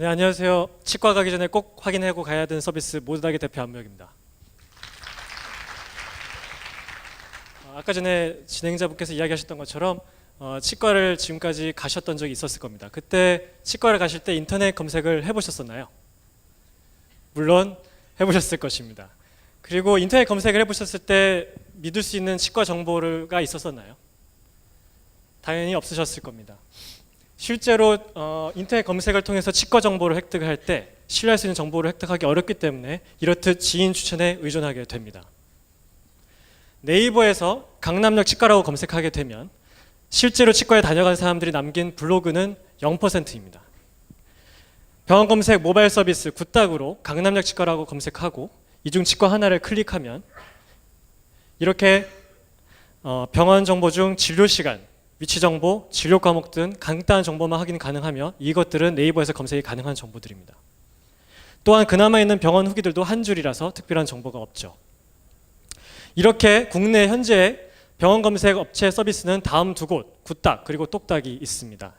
네, 안녕하세요. 치과 가기 전에 꼭 확인하고 가야 되는 서비스 모두다기 대표 안무혁입니다. 어, 아까 전에 진행자분께서 이야기하셨던 것처럼 어, 치과를 지금까지 가셨던 적이 있었을 겁니다. 그때 치과를 가실 때 인터넷 검색을 해보셨었나요? 물론 해보셨을 것입니다. 그리고 인터넷 검색을 해보셨을 때 믿을 수 있는 치과 정보가 있었었나요? 당연히 없으셨을 겁니다. 실제로 어, 인터넷 검색을 통해서 치과 정보를 획득할 때 신뢰할 수 있는 정보를 획득하기 어렵기 때문에 이렇듯 지인 추천에 의존하게 됩니다. 네이버에서 강남역 치과라고 검색하게 되면 실제로 치과에 다녀간 사람들이 남긴 블로그는 0%입니다. 병원 검색 모바일 서비스 굿닥으로 강남역 치과라고 검색하고 이중 치과 하나를 클릭하면 이렇게 어, 병원 정보 중 진료 시간, 위치 정보, 진료 과목 등 간단한 정보만 확인 가능하며 이것들은 네이버에서 검색이 가능한 정보들입니다. 또한 그나마 있는 병원 후기들도 한 줄이라서 특별한 정보가 없죠. 이렇게 국내 현재 병원 검색 업체 서비스는 다음 두 곳, 굿닥 그리고 똑딱이 있습니다.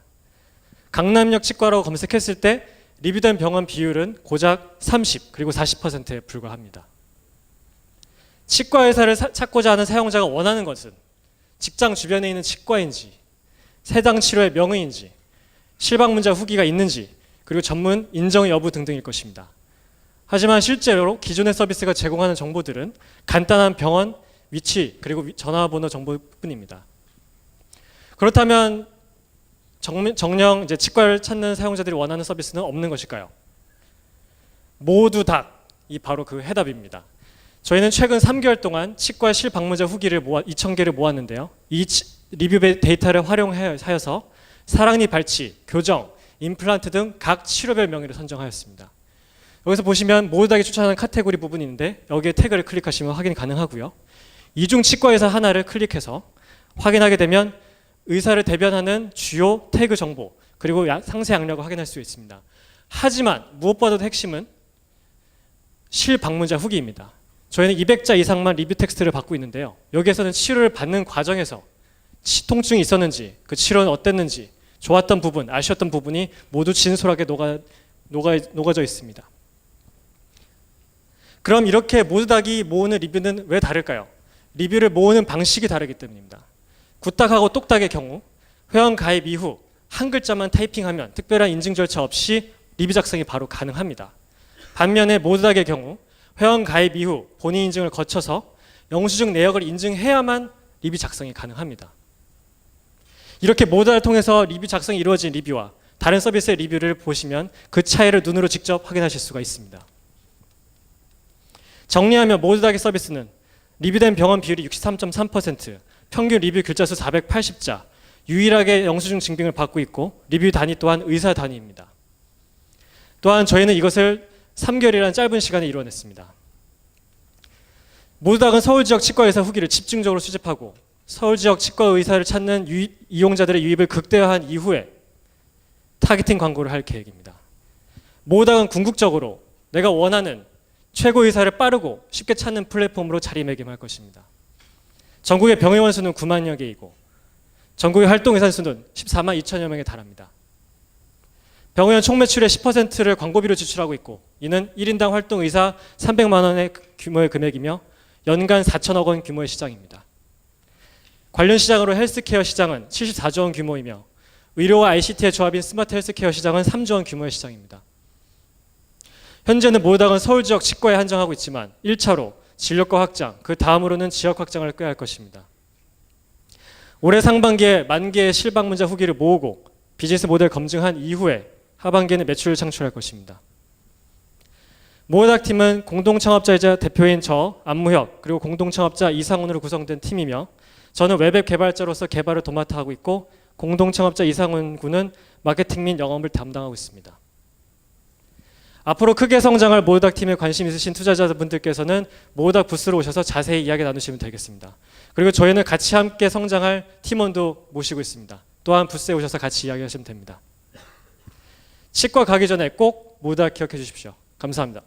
강남역 치과라고 검색했을 때 리뷰된 병원 비율은 고작 30 그리고 40%에 불과합니다. 치과 의사를 사- 찾고자 하는 사용자가 원하는 것은 직장 주변에 있는 치과인지, 세당 치료의 명의인지, 실방 문자 후기가 있는지, 그리고 전문 인정 여부 등등일 것입니다. 하지만 실제로 기존의 서비스가 제공하는 정보들은 간단한 병원 위치 그리고 위- 전화번호 정보뿐입니다. 그렇다면 정, 정령 이제 치과를 찾는 사용자들이 원하는 서비스는 없는 것일까요? 모두 다 이 바로 그 해답입니다. 저희는 최근 3개월 동안 치과 실방문자 후기를 모아 2,000개를 모았는데요. 이 치- 리뷰 베- 데이터를 활용하여서 사랑니 발치, 교정, 임플란트 등 각 치료별 명의를 선정하였습니다. 여기서 보시면 모두닥이 추천하는 카테고리 부분이 있는데 여기에 태그를 클릭하시면 확인이 가능하고요. 이중 치과 의사 하나를 클릭해서 확인하게 되면 의사를 대변하는 주요 태그 정보 그리고 야- 상세 양력을 확인할 수 있습니다. 하지만 무엇보다도 핵심은 실방문자 후기입니다. 저희는 200자 이상만 리뷰 텍스트를 받고 있는데요. 여기에서는 치료를 받는 과정에서 치- 통증이 있었는지, 그 치료는 어땠는지, 좋았던 부분, 아쉬웠던 부분이 모두 진솔하게 녹아, 녹아, 녹아져 있습니다. 그럼 이렇게 모두닥이 모으는 리뷰는 왜 다를까요? 리뷰를 모으는 방식이 다르기 때문입니다. 굿닥하고 똑딱의 경우 회원 가입 이후 한 글자만 타이핑하면 특별한 인증 절차 없이 리뷰 작성이 바로 가능합니다. 반면에 모두닥의 경우 회원 가입 이후 본인 인증을 거쳐서 영수증 내역을 인증해야만 리뷰 작성이 가능합니다. 이렇게 모두를 통해서 리뷰 작성이 이루어진 리뷰와 다른 서비스의 리뷰를 보시면 그 차이를 눈으로 직접 확인하실 수가 있습니다. 정리하면 모두닥의 서비스는 리뷰된 병원 비율이 63.3%, 평균 리뷰 글자 수 480자, 유일하게 영수증 증빙을 받고 있고 리뷰 단위 또한 의사 단위입니다. 또한 저희는 이것을 3개월이라는 짧은 시간에 이루어냈습니다. 모두닥은 서울 지역 치과 의사 후기를 집중적으로 수집하고 서울 지역 치과 의사를 찾는 유입- 이용자들의 유입을 극대화한 이후에 타겟팅 광고를 할 계획입니다. 모두닥은 궁극적으로 내가 원하는 최고 의사를 빠르고 쉽게 찾는 플랫폼으로 자리매김할 것입니다. 전국의 병의원 수는 9만여 개이고 전국의 활동 의사 수는 14만 2천여 명에 달합니다. 병의원 총 매출의 10%를 광고비로 지출하고 있고 이는 1인당 활동 의사 300만 원의 규모의 금액이며 연간 4천억 원 규모의 시장입니다. 관련 시장으로 헬스케어 시장은 74조 원 규모이며 의료와 ICT의 조합인 스마트 헬스케어 시장은 3조 원 규모의 시장입니다. 현재는 모닥은 서울 지역 치과에 한정하고 있지만 1차로 진료과 확장, 그 다음으로는 지역 확장을 꾀할 것입니다. 올해 상반기에 만 개의 실방문자 후기를 모으고 비즈니스 모델 검증한 이후에 하반기에는 매출을 창출할 것입니다. 모닥 팀은 공동 창업자이자 대표인 저 안무혁 그리고 공동 창업자 이상훈으로 구성된 팀이며 저는 웹앱 개발자로서 개발을 도맡아 하고 있고 공동 창업자 이상훈 군은 마케팅 및 영업을 담당하고 있습니다. 앞으로 크게 성장할 모닥 팀에 관심 있으신 투자자분들께서는 모닥 부스로 오셔서 자세히 이야기 나누시면 되겠습니다. 그리고 저희는 같이 함께 성장할 팀원도 모시고 있습니다. 또한 부스에 오셔서 같이 이야기하시면 됩니다. 치과 가기 전에 꼭 모닥 기억해 주십시오. 감사합니다.